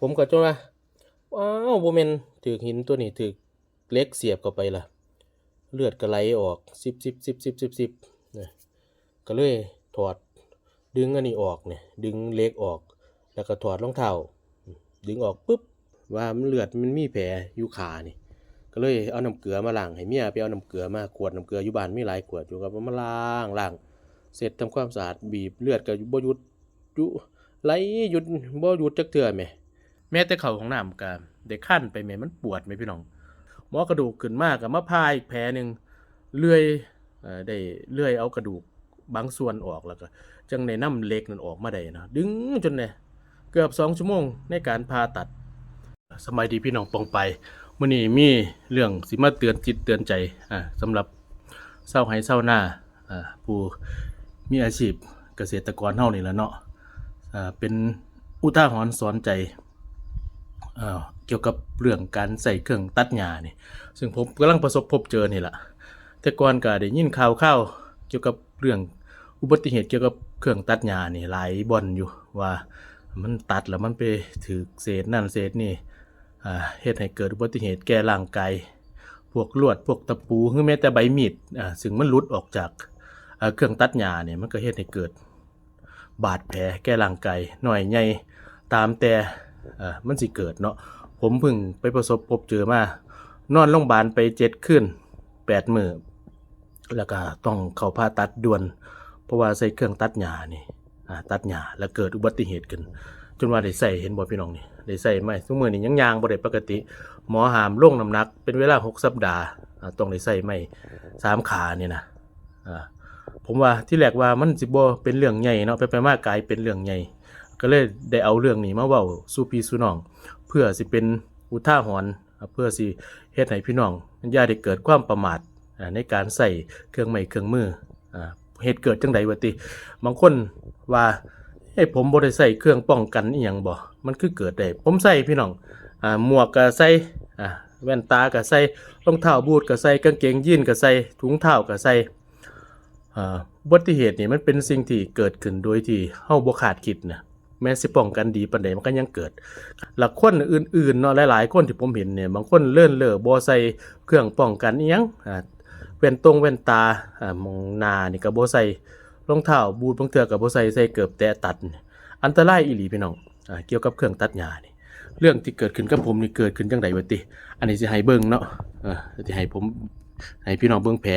ผมก็จนว่าว้าวบ่แม่นถูกหินตัวนี้ถูกเล็กเสียบเข้าไปล่ะ เลือดก็ไหลออกซิบซิบซิบซิบซิบซิบนะก็เลยถอดดึงอันนี้ออกเนี่ยดึงเล็กออก แล้วก็ถอดรองเท้าดึงออกปุ๊บว่ามันเลือดมันมีแผลอยู่ขานี่ก็เลยเอาน้ำเกลือมาล้างให้เมียไปเอาน้ำเกลือมาขวดน้ำเกลืออยู่บ้านมีหลายขวดอยู่ก็มาล้างล้างเสร็จทำความสะอาดบีบเลือดก็บ่หยุดยู่ไหลหยุดบ่หยุดจักเทื่อแหม แม้แต่เข้าของน้ำก็ได้คั่นไปแหม่มันปวดแหมพี่น้องหมอกระดูกขึ้นมากก็มาพาอีกแผลหนึ่งเลื่อยอได้เลื่อยเอากระดูกบางส่วนออกแล้วก็จังได้ำเล็กนั้นออกมาได้นะดึงจนเนี่ยเกือบสองชั่วโมงในการผ่าตัด สมัยดีพี่น้องปองไปมื่อนี้มีเรื่องสิมาเตือนจิตเตือนใจอ่าสำหรับเศร้าให้เศร้าหน้าอ่าผู้มีอาชีพเกษตรกรเฮานี่แหละเนาะอ่าเป็นอุทาหรณ์สอนใจ เกี่ยวกับเรื่องการใส่เครื่องตัดหญ้านี่ ซึ่งผมกำลังประสบพบเจอนี่แหละแต่ก่อนก็ได้ยินข่าวข่าวเกี่ยวกับเรื่องอุบัติเหตุเกี่ยวกับเครื่องตัดหญ้านี่หลายบ่อนอยู่ว่ามันตัดแล้วมันไปถือเศษนั่นเศษนี่เฮ็ดให้เกิดอุบัติเหตุแก่ร่างกายพวกลวดพวกตะปูหรือแม้แต่ใบมีดซึ่งมันหลุดออกจากเครื่องตัดหญ้าเนี่ยมันก็เฮ็ดให้เกิดบาดแผลแก่ร่างกายหน่อยใหญ่ตามแต่ อ่ามันสิเกิดเนาะผมเพิ่งไปประสบพบเจอมานอนโรงพยาบาลไปเจ็ดคืนแปดมือแล้วก็ต้องเข้าผ่าตัดด่วน เพราะว่าใส่เครื่องตัดหญ้านี่อ่าตัดหญ้าแล้วเกิดอุบัติเหตุขึ้นจนว่าได้ใส่เห็นบ่พี่น้องนี่ได้ใส่ไหมทุกมือนี้ยังยางบ่ได้ปกติ หมอหามลงน้ำหนัก เป็นเวลา6สัปดาห์ต้องได้ใส่ไหมสามขานี่นะอ่าผมว่าที่แรกว่ามันสิบ่เป็นเรื่องใหญ่เนาะไปไปมากกลายเป็นเรื่องใหญ่ ก็เลยได้เอาเรื่องนี้มาเว้าสู่พี่สู่น้อง เพื่อสิเป็นอุทาหรณ์อ่าเพื่อสิเฮ็ดให้พี่น้องอย่าได้เกิดความประมาทในการใส่เครื่องไม้เครื่องมืออเหตุเกิดจังใดวะติบางคนว่าเอ้ผมบ่ได้ใส่เครื่องป้องกันอีหยังบ่ มันคือเกิดได้ผมใส่พี่น้องอ่าหมวกก็ใส่อ่าแว่นตาก็ใส่รองเท้าบูทก็ใส่กางเกงยีนก็ใส่ถุงเท้าก็ใส่อ่าอุบัติเหตุนี่มันเป็นสิ่งที่เกิดขึ้นโดยที่เฮาบ่คาดคิดนะ แม้สิป้องกันดีปานใดมันก็ยังเกิด หลักคนอื่นๆเนาะหลายๆคนที่ผมเห็นเนี่ยบางคนเลื่อนเล่อบ่ใส่เครื่องป้องกันอีหยังอ่าแว่นตรงแว่นตาอ่ามองหน้านี่ก็บ่ใส่รองเท้าบูทบางเทื่อกับบ่ใส่ใส่เกือบแตะตัด อันตรายอีหลีพี่น้องอ่าเกี่ยวกับเครื่องตัดหญ้านี่เรื่องที่เกิดขึ้นกับผมนี่เกิดขึ้นจังไดวะติ อันนี้สิให้เบิ่งเนาะเออสิให้ผมให้พี่น้องเบิ่งแผล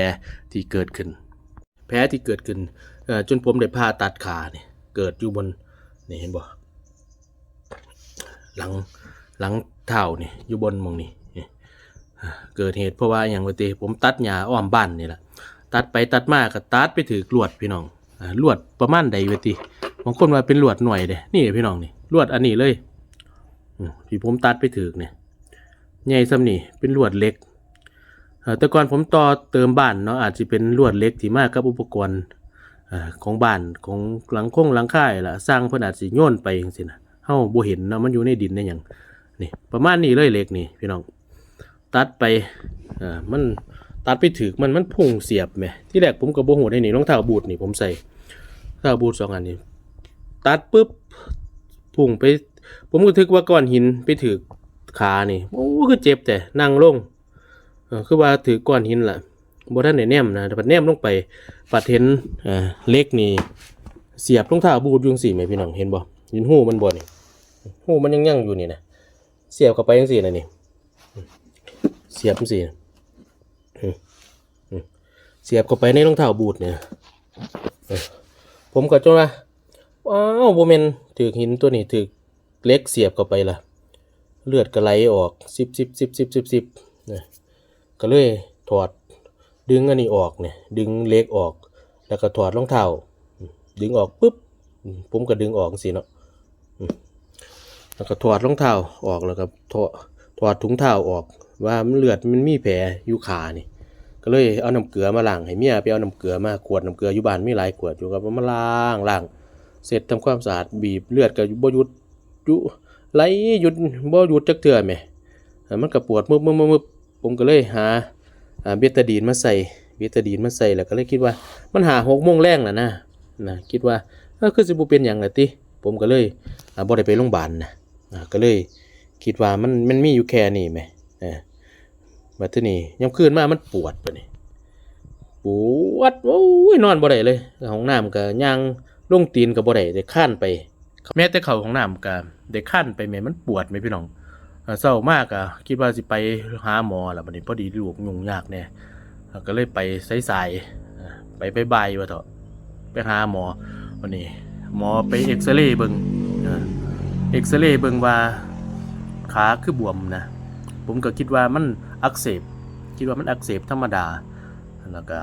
ที่เกิดขึ้น แผลที่เกิดขึ้นเอ่อจนผมได้ผ่าตัดขานี่เกิดอยู่บน นี่เห็นบ่หลังหลังเท้านี่อยู่บนมองนี่เกิดเหตุเพราะว่าอย่างวะติผมตัดหญ้าอ้อมบ้านนี่แหละตัดไปตัดมาก็ตัดไปถือลวดพี่น้องลวดประมาณใดเวติบางคนว่าเป็นลวดหน่วยเด้นี่พี่น้องนี่ลวดอันนี้เลยอืมที่ผมตัดไปถือเนี่ยใหญ่ซ้ำนี่เป็นลวดเล็กแต่ก่อนผมต่อเติมบ้านเนาะอาจจะเป็นลวดเล็กที่มากกับอุปกรณ์ ของบ้านของหลังคงหลังค่ายล่ะสร้างเพิ่นอาจสิโยนไปจังซี่นะเฮาบ่เห็นนะมันอยู่ในดินได้หยังนี่ประมาณนี้เลยเหล็กนี่พี่น้องตัดไปอ่ามันตัดไปถึกมันมันพุ่งเสียบแหมที่แรกผมก็บ่ฮู้ได้นี่รองเท้าบูทนี่ผมใส่เท้าบูทสองอันนี้ตัดปุ๊บพุ่งไป ผมก็ทึกว่าก้อนหินไปถึกขานี่โอ้คือเจ็บแต่นั่งลงออคือว่าถือก้อนหินล่ะ บ่ทันได้แนมนะแต่แนมลงไปปัดเห็นเอ่อเล็กนี่เสียบรองเท้าบูทยู่งซี่แหมพี่น้องเห็นบ่เห็นหูมันบ่นี่หูมันยังยั่งอยู่นี่นะเสียบเข้าไปจังซี่นะนี่เสียบจังซี่เสียบเข้าไปในรองเท้าบูทเนี่ยผมก็จนว่าว้าวโบเมนถือหินตัวนี้ถือเล็กเสียบเข้าไปล่ะเลือดก็ไหลออกซิบซิบซิบซิบซิบซิบนี่ก็เลยถอด ดึงอันนี้ออกเนี่ยดึงเล็กออก แล้วก็ถอดรองเท้าดึงออกปุ๊บผมก็ดึงออกสิเนาะแล้วก็ถอดรองเท้าออกแล้วก็ถอดถอดถุงเท้าออก ว่ามันเลือดมันมีแผลอยู่ขานี่ ก็เลยเอาน้ำเกลือมาล้างให้เมียไปเอาน้ำเกลือมาขวดน้ำเกลืออยู่บ้านมีหลายขวดอยู่กับมาล้างล้างเสร็จทำความสะอาดบีบเลือดก็บ่หยุดยู่ไหลหยุดบ่หยุดจักเทื่อแหมมันก็ปวดมึบมึบมึบผมก็เลยหา เบตาดีนมาใส่เบตาดีนมาใส่แล้วก็เลยคิดว่ามันหาหกโมงแรงแล้วนะนะคิดว่าเออคือสิบ่เป็นหยังล่ะติผมก็เลยอ่าบ่ได้ไปโรงพยาบาลนะอ่าก็เลยคิดว่ามันมันมีอยู่แค่นี้แหมเออบัดทีนี้ยามคืนมามันปวดปะนี่ปวดโอ้ยนอนบ่ได้เลยห้องน้ำก็ย่างลงตีนก็บ่ได้ได้ข้านไป แม้แต่เข้าห้องน้ำก็ได้ข้านไปแม่มันปวดแม่พี่น้อง เศร้ามากอะคิดว่าสิไปหาหมอแล้วบัดนี้พอดีลูกยุ่งยากแน่เอ่อก็เลยไปสายๆอ่ไปบายๆว่าเถอะไปหาหมอวันนี้หมอไปเอ็กซเรย์เบิงเอ็กซเรย์เบิงว่าขาคือบวมนะผมก็คิดว่ามันอักเสบคิดว่ามันอักเสบธรรมดาแล้วก็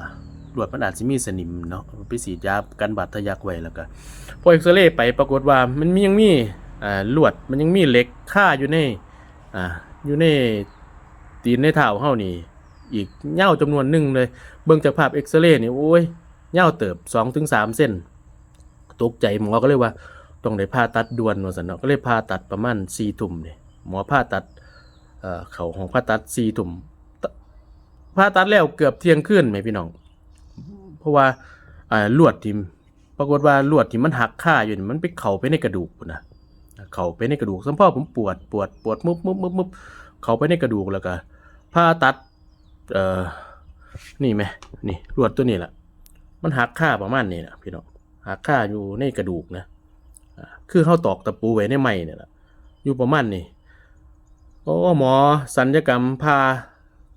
รวดมันอาจจะมีสนิมเนาะไปฉีดยากันบาดทะยักไว้แล้วก็พอเอ็กซเรย์ไปปรากฏว่ามันมียังมีอ่าลวดมันยังมีเหล็กค่าอยู่ใน อ่าอยู่ในตีนในเท้าเฮานี่ อีกเหย้าจำนวนหนึ่งเลย เบิ่งจากภาพเอ็กซเรย์นี่โอ้ยเหย้าเติบ2-3ถึง3เส้น ตกใจหมอก็เลยว่าต้องได้ผ่าตัดด่วนว่าซั่นเนาะก็เลยผ่าตัดประมาณ4ทุ่มนี่หมอผ่าตัดเอ่อเข้าห้องผ่าตัด4ทุ่มผ่าตัดแล้วเกือบเที่ยงคืนแหมพี่น้อง เพราะว่าอ่าลวดที่ปรากฏว่าลวดที่มันหักค่าอยู่มันไปเข้าไปในกระดูกนะ เข้าไปในกระดูกสัมพ่อผมปวดปวดปวดมุบมุบมุบมุบเข้าไปในกระดูกแล้วก็ผ่าตัดเอ่อนี่ไหมนี่ลวดตัวนี้แหละมันหักค่าประมาณนี้นะพี่น้องหักค่าอยู่ในกระดูกนะอ่าคือเข้าตอกตะปูไว้ในไม้เนี่ยแหละอยู่ประมาณนี้โอ้หมอสัญญกรรมพา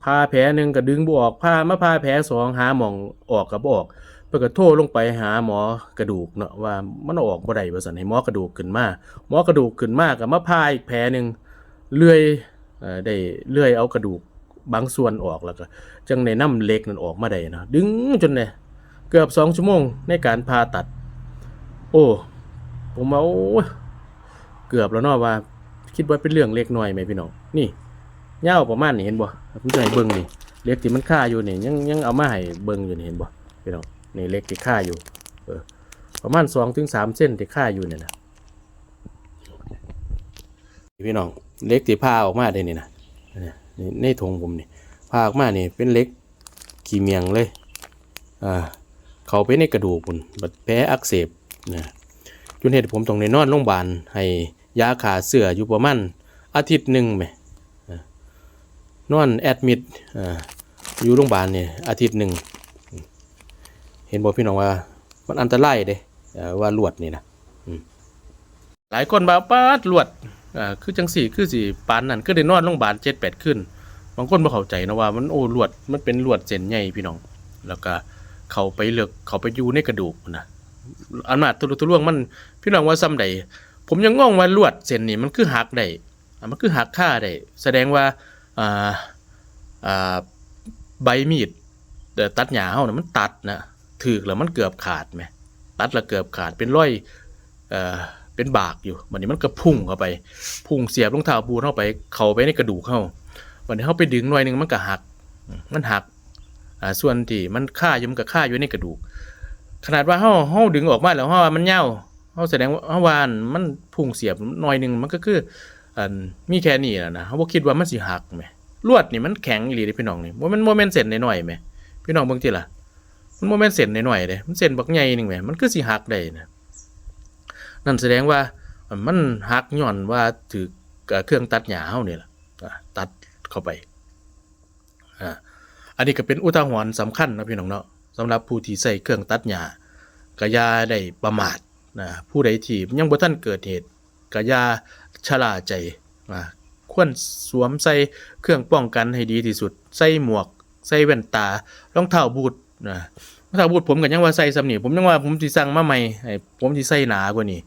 พาแผลหนึ่งก็ดึงบออกพามาพาแผลสองหาหมองออกกับออก เพื่อก็โทรลงไปหาหมอกระดูกเนาะว่ามันออกบ่ได้ว่าสันให้หมอกระดูกขึ้นมาหมอกระดูกขึ้นมากับมาพาอีกแผลหนึ่งเลื่อยได้เลื่อยเอากระดูกบางส่วนออกแล้วก็จังในน้ำเล็กนั่นออกมาได้เนาะดึงจนเนี่ยเกือบสองชั่วโมงในการผ่าตัด โอ้ผมว่าโอ้เกือบแล้วเนาะว่า คิดว่าเป็นเรื่องเล็กน้อยไหมพี่น้องนี่เงาประมาณนี้เห็นบ่ผมจะให้เบิ่งนี่เล็กที่มันค่าอยู่นี่ยังยังเอามาให้เบิ่งอยู่นี่เห็นบ่พี่น้อง นี่เล็กที่ค่าอยู่เออประมาณสองถึงสามเส้นที่ค่าอยู่เนี่ยนะพี่น้องเล็กที่ผ้าออกมาได้นี่นะนี่ในถุงผมนี่ผ้าออกมานี่เป็นเล็กขี้เมียงเลยอ่าเขาไปในกระดูกพุ่นบัดแผลอักเสบนะจนเหตุผมต้องในนอนโรงพยาบาลให้ยาขาเสืออยู่ประมาณอาทิตย์หนึ่งไหมนอนแอดมิดออยู่โรงพยาบาลเนี่ยอาทิตย์หนึ่ง เห็นบอกพี่น้องว่า มันอันตรายเด้ว่าลวดนี่นะหลายคนบาป้าลวดอ่าคือจังสี่คือสี่ปานนั่นก็ได้นอนโรงพยาบาลเจ็ดแปดขึ้นบางคนบ่เข้าใจนะว่ามันโอ้ลวดมันเป็นลวดเส้นใหญ่พี่น้อง แล้วก็เขาไปเลือกเขาไปอยู่ในกระดูกนะอำนาจตุลุตุล่วงมันพี่น้องว่าซ้ำใดผมยังงงว่าลวดเส้นนี้มันคือหักได้มันคือหักค่าได้แสดงว่าอ่าอ่าใบมีดตัดหญ้าเฮานะมันตัดนะ ถือกแล้วมันเกือบขาดไหมตัดแล้วเกือบขาดเป็นร้อยเอ่อเป็นบากอยู่วันนี้มันก็พุ่งเข้าไป พุ่งเสียบรองเท้าบูเข้าไป เข้าไปในกระดูกเข้าวันนี้เข้าไปดึงหน่อยหนึงมันก็หัก มันหักอ่าส่วนที่มันค่าอยู่มันก็ค่าอยู่ในกระดูก ขนาดว่าเฮาเฮาดึงออกมาแล้วเฮาว่ามันเหี่ยวเฮาแสดงว่าเฮาว่าอันมันพุ่งเสียบหน่อยหนึงมันก็คืออันมีแค่นี้แหละนะเฮาบ่คิดว่ามันสิหักแหมลวดนี่มันแข็งอีหลีเด้พี่น้องนี่บ่แมันบ่แม่นเส้นน้อยๆแหมพี่น้องเบิ่งติล่ะ มันบ่แม่นเส้นน้อยๆเด้มันเส้นบักใหญ่นึงแหมมันคือสิหักได้นะนั่นแสดงว่ามันหักย้อนว่าถือเครื่องตัดหญ้าเฮานี่ล่ะตัดเข้าไปอ่าอันนี้ก็เป็นอุทาหรณ์สำคัญนะพี่น้องเนาะสำหรับผู้ที่ใส่เครื่องตัดหญ้าก็อย่าได้ประมาทนะผู้ใดที่ยังบ่ทันเกิดเหตุก็อย่าชลาใจนะควรสวมใส่เครื่องป้องกันให้ดีที่สุด ใส่หมวก ใส่แว่นตารองเท้าบูท นะรองเท้าบูทผมก็ยังว่าใส่ซ้ำนี่ผมยังว่าผมสิสั่งมาใหม่ให้ผมสิใส่หนากว่านี้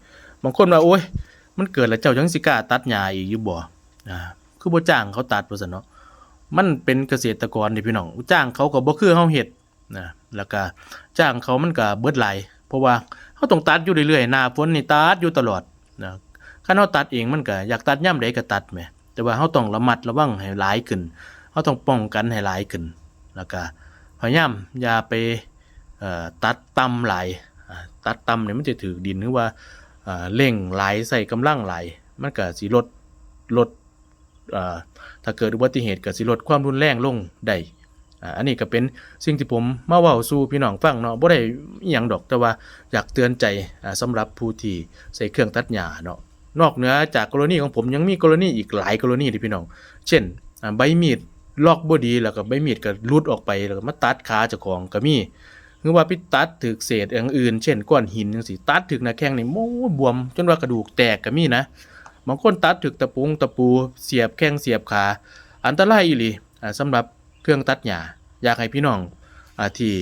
บางคนว่าโอ๊ยมันเกิดแล้วเจ้ายังสิกล้าตัดหญ้าอีกอยู่บ่นะคือบ่จ้างเขาตัดว่าซั่นเนาะมันเป็นเกษตรกรนี่พี่น้องจ้างเขาก็บ่คือเฮาเฮ็ดนะแล้วก็จ้างเขามันก็เบิดหลายเพราะว่าเฮาต้องตัดอยู่เรื่อยๆหน้าฝนนี่ตัดอยู่ตลอดนะคันเฮาตัดเองมันก็อยากตัดยาใดก็ตัดแหมแต่ว่าเฮาต้องระมัดระวังให้หลายขึ้นเฮาต้องป้องกันให้หลายขึ้นแล้วก็ พยายามอย่าไปตัดต่ำหลตัดตำเนี่ยมันจะถือดินหรือว่าเเร่งหลใส่กำลังไหลมันก็สิลดลดถ้าเกิดอุบัติเหตุก็สิลดความรุนแรงลงได้อันนี้ก็เป็นสิ่งที่ผมมาเว้าสู่พี่น้องฟังเนาะบ่ได้อีหยังดอกแต่ว่าอยากเตือนใจอ่าสำหรับผู้ที่ใส่เครื่องตัดหญ้าเนาะนอกเหนือจากกรณีของผมยังมีกรณีอีกหลายกรณีที่พี่น้อง เช่น ใบมีด ลอกบ่ดีแล้วก็ใบมีดก็หลุดออกไปแล้วก็มาตัดขาเจ้าของก็มีหรือว่าไปตัดถึกเศษอย่างอื่น เช่นก้อนหินจังซี่ตัดถึกหน้าแข้งนี่โอ้บวม จนว่ากระดูกแตกก็มีนะบางคนตัดถึกตะปุงตะปูเสียบแข้งเสียบขา อันตรายอีหลีอ่าสำหรับเครื่องตัดหญ้าอยากให้พี่น้องอ่าที่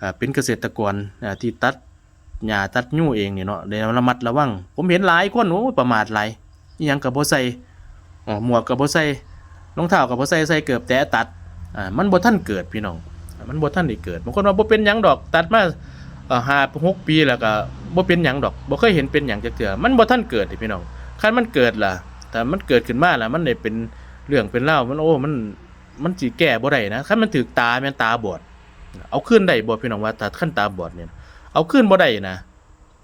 อ่าเป็นเกษตรกรอ่าที่ตัดหญ้าตัดยู่เองเนี่เนาะได้ระมัดระวัง ผมเห็นหลายคนโอ้ประมาทหลายอีหยังก็บ่ใส่อ๋อหมวกก็บ่ใส่ รองเท้าก็บ่ใส่ใส่เกือบแต่ตัดอ่ามันบ่ทันเกิดพี่น้อง มันบ่ทันได้เกิดบางคนว่าบ่เป็นหยังดอกตัดมาเอ่อ5 6ปีแล้วก็บ่เป็นหยังดอกบ่เคยเห็นเป็นหยังจักเทื่อมันบ่ทันเกิดด้พี่น้องคันมันเกิดล่ะ แต่มันเกิดขึ้นมาล้วมันได้เป็นเรื่องเป็นเล่าวมันโอ้มันมันสิแก้บ่ได้นะคันมันถึกตาแม่นตาบอด เอาขึ้นได้บ่พี่น้องว่าถ้าขั้นตาบอดเนี่ยเอาขึ้นบ่ได้นะ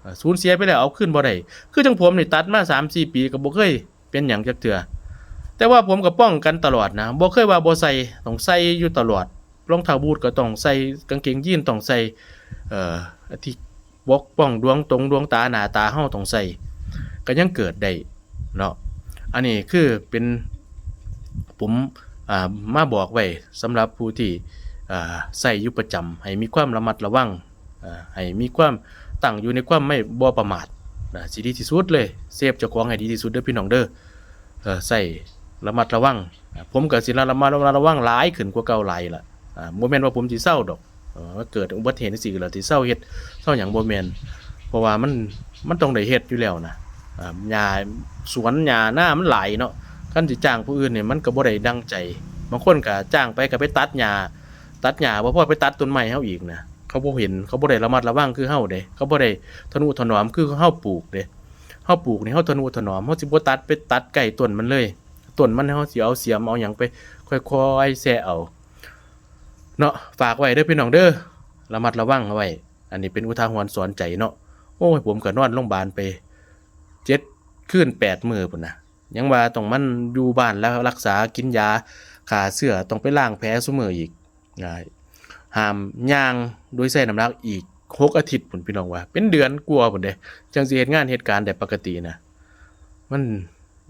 อ่าสูญเสียไปแล้วเอาขึ้นบ่ได้คือจังผมนี่ตัดมา3-4ปีก็บ่เคยเป็นหยังจักเทื่อ แต่ว่าผมก็ป้องกันตลอดนะบ่เคยว่าบ่ใส่ต้องใส่อยู่ตลอดรองเท้าบูทก็ต้องใส่กางเกงยีนต้องใส่เอ่อที่ปกป้องดวงตรงดวงตาหน้าตาเฮาต้องใส่ก็ยังเกิดได้เนาะอันนี้คือเป็นผมอ่ามาบอกไว้สำหรับผู้ที่อ่าใส่อยู่ประจำให้มีความระมัดระวังอ่ให้มีความตั้งอยู่ในความไม่บ่ประมาทนะสิดีที่สุดเลยเซฟเจ้าของให้ดีที่สุดเด้อพี่น้องเด้อเออใส่ ระมัดระวังอ่าผมก็สิระมัดระวังหลายขึ้นกว่าเก่าหลายล่ะอ่าบ่แม่นว่าผมสิเศร้าดอกว่าเกิดอุบัติเหตุจังซี่ก็แล้วสิเศร้าเฮ็ดเศร้าหยังบ่แม่นเพราะว่ามันมันต้องได้เฮ็ดอยู่แล้วนะอ่าหญ้าสวนหญ้าหน้ามันหลายเนาะคันสิจ้างผู้อื่นเนี่ยมันก็บ่ได้ดังใจบางคนก็จ้างไปก็ไปตัดหญ้าตัดหญ้าบ่พอไปตัดต้นไม้เฮาอีกนะเขาบ่เห็นเขาบ่ได้ระมัดระวังคือเฮาเด้เขาบ่ได้ทนุถนอมคือเฮาปลูกเด้เฮาปลูกนี่เฮาทนุถนอมเฮาสิบ่ตัดไปตัดใกล้ต้นมันเลย ต้นมันเฮาสิเอาเสียมเอาหยังไป ค่อยๆแซะเอาเนาะฝากไว้เด้อพี่น้องเด้อระมัดระวังเอาไว้ อันนี้เป็นอุทาหรณ์สอนใจเนาะโอ้ยผมก็นอนโรงพยาบาลไปเจ็ดคืนแปดมือพุ่นนะยังว่าต้องมันอยู่บ้านแล้วรักษากินยาขาเสื้อต้องไปล้างแผลซุมืออีกห้ามย่างโดยใส่น้ำหนักอีกหกอาทิตย์ผุนพี่น้องว่า เป็นเดือนกลัวผุนเด้จังสิเฮ็ดงานเหตุการณ์แต่ปกตินะมัน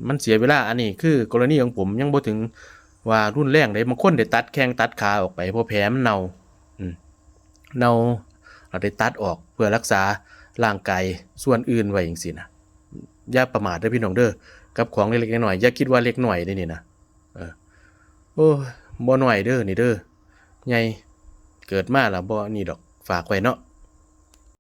มันเสียเวลาอันนี้คือกรณีของผมยังบ่ถึงว่ารุ่นแรงได้บางคนได้ตัดแข้งตัดขาออกไปเพราะแผลมันเน่าเน่าเราได้ตัดออกเพื่อรักษาร่างกายส่วนอื่นไว้จังซี่นะอย่าประมาทด้อพี่น้องเด้อกับของเล็กๆน้อยๆอย่าคิดว่าเล็กหน่อยได้นี่นะเออโอ้บ่หน่อยเด้อนี่เด้อใหญ่เกิดมาแล้วบ่นี่ดอกฝากไว้เนาะ